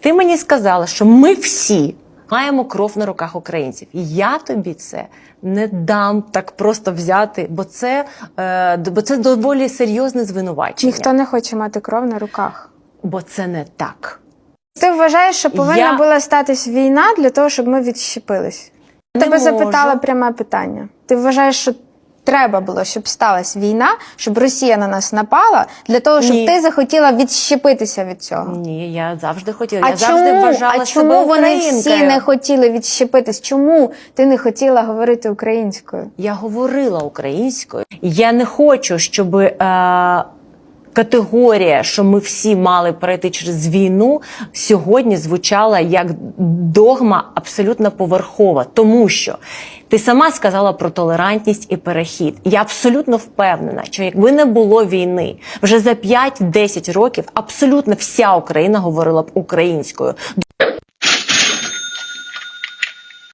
Ти мені сказала, що ми всі маємо кров на руках українців. І я тобі це не дам так просто взяти, бо це, е, бо це доволі серйозне звинувачення. Ніхто не хоче мати кров на руках. Бо це не так. Ти вважаєш, що повинна Я- була статись війна для того, щоб ми відщепились? Не Тебе можу. запитала пряме питання. Ти вважаєш, що треба було, щоб сталася війна, щоб Росія на нас напала, для того, щоб Ні. ти захотіла відщепитися від цього? Ні, я завжди хотіла. А я завжди вважала а чому себе вони всі не хотіли відщепитись? Чому ти не хотіла говорити українською? Я говорила українською. Я не хочу, щоб е, категорія, що ми всі мали перейти через війну, сьогодні звучала як догма абсолютно поверхова, тому що. Ти сама сказала про толерантність і перехід. Я абсолютно впевнена, що якби не було війни, вже за 5-10 років абсолютно вся Україна говорила б українською.